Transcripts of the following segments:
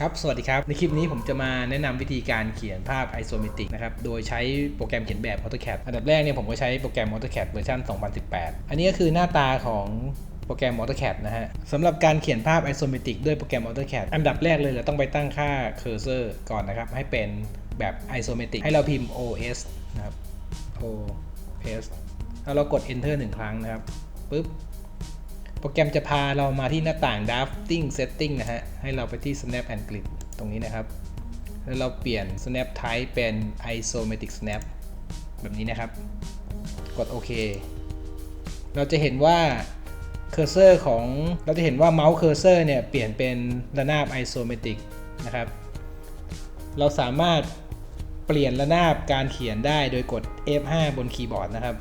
ครับ สวัสดีครับ ในคลิปนี้ผมจะมาแนะนำวิธีการเขียนภาพ isometric นะครับ โดยใช้โปรแกรมเขียนแบบ AutoCAD อันดับแรกเนี่ยผมก็ใช้โปรแกรม AutoCAD เวอร์ชัน2018 อันนี้ก็คือหน้าตาของโปรแกรม AutoCAD นะฮะสำหรับการเขียนภาพ isometric ด้วยโปรแกรม AutoCAD อันดับแรกเลยเราต้องไปตั้งค่า cursor ก่อนนะครับ ให้เป็นแบบ isometric ให้เราพิมพ์ OS นะครับ OS แล้วเรากด enter หนึ่งครั้งนะครับปุ๊บ โปรแกรมจะพาเรามาที่หน้าต่าง drafting setting นะฮะ ให้เราไปที่ snap and grid ตรงนี้นะครับ แล้วเราเปลี่ยน snap type เป็น isometric snap แบบนี้นะครับ กดโอเค เราจะเห็นว่า cursor ของ เราจะเห็นว่าเมาส์ cursor เนี่ยเปลี่ยนเป็นระนาบ isometric นะครับ เราสามารถเปลี่ยนระนาบการเขียนได้โดยกด F5 บนคีย์บอร์ดนะครับ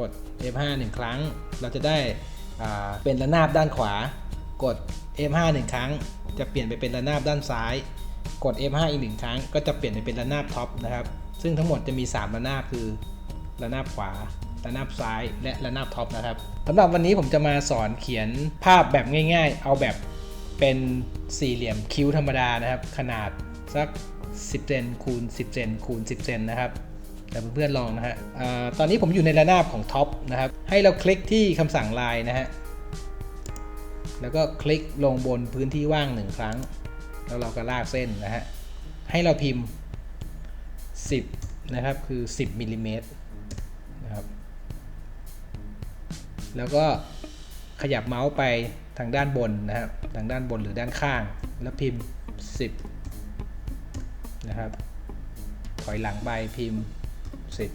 กด F5 หนึ่งครั้ง เราจะได้ เป็นระนาบด้านขวา กด F5 หนึ่งครั้ง จะเปลี่ยนไปเป็นระนาบด้านซ้าย กด F5 อีกหนึ่งครั้ง ก็จะเปลี่ยนไปเป็นระนาบท็อปนะครับ ซึ่งทั้งหมดจะมี 3 ระนาบคือระนาบขวา ระนาบซ้าย และระนาบท็อปนะครับสำหรับวันนี้ผมจะมาสอนเขียนภาพแบบง่าย ๆ เอาแบบเป็นสี่เหลี่ยมคิ้วธรรมดานะครับ ขนาดสัก 10เซนคูณ10เซนคูณ10เซนนะครับ แต่เพื่อนๆลองนะฮะตอนนี้ผมอยู่ในระนาบของท็อปนะครับ ให้เราคลิกที่คำสั่งลายนะฮะ แล้วก็คลิกลงบนพื้นที่ว่างหนึ่งครั้ง แล้วเราก็ลากเส้นนะฮะ ให้เราพิมพ์ 10 นะครับ คือ 10มิลลิเมตรนะครับ แล้วก็ขยับเมาส์ไปทางด้านบนนะครับ ทางด้านบนหรือด้านข้าง แล้วพิมพ์ 10 นะครับ ถอยหลังไปพิมพ์ 10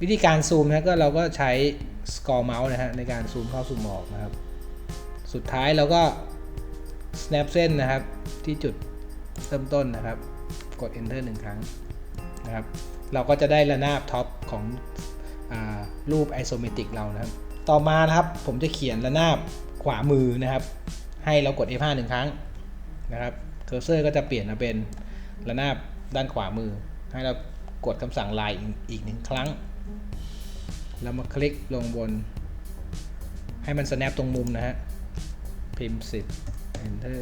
วิธีการซูมนะก็เราก็ใช้ scroll mouse นะฮะในการซูมเข้าซูมออกนะครับ สุดท้ายเราก็ snap เส้นนะครับที่จุดเริ่มต้นนะครับ กด enter หนึ่งครั้งนะครับ เราก็จะได้ระนาบท็อปของอรูป isometric เรานะครับ ต่อมานะครับผมจะเขียนระนาบขวามือนะครับ ให้เรากด F5 หนึ่งครั้งนะครับ เคอร์เซอร์ก็จะเปลี่ยนมาเป็น ระนาบด้านขวามือ ให้เรากดคำสั่งลายอีกอีกหนึ่งครั้ง แล้วมาคลิกลงบน ให้มัน snap ตรงมุมนะฮะ พิมพ์ 10 enter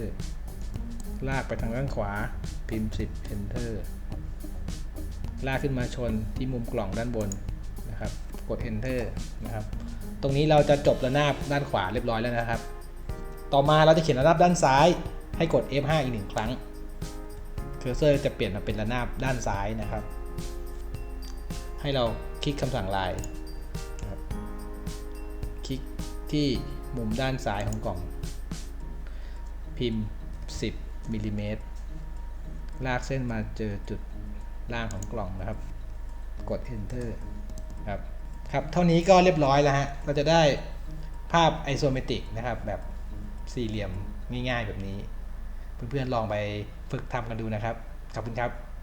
ลากไปทางด้านขวา พิมพ์ 10 enter ลากขึ้นมาชนที่มุมกล่องด้านบนนะครับ กด enter นะครับ ตรงนี้เราจะจบระนาบด้านขวาเรียบร้อยแล้วนะครับ ต่อมาเราจะเขียนระนาบด้านซ้าย ให้กด F5 อีกหนึ่งครั้ง เคอร์เซอร์จะเปลี่ยนมาเป็นระนาบด้านซ้ายนะครับ ให้เราคลิกคำสั่งลายนะครับคลิกที่มุมด้านซ้ายของกล่อง พิมพ์ 10มิลลิเมตรลากเส้นมาเจอจุดล่างของกล่องนะครับ กด enter ครับครับ เท่านี้ก็เรียบร้อยแล้วฮะ เราจะได้ภาพไอโซเมตริกนะครับ แบบสี่เหลี่ยมง่ายๆแบบนี้ เพื่อนๆลองไปฝึกทำกันดูนะครับ ขอบคุณครับ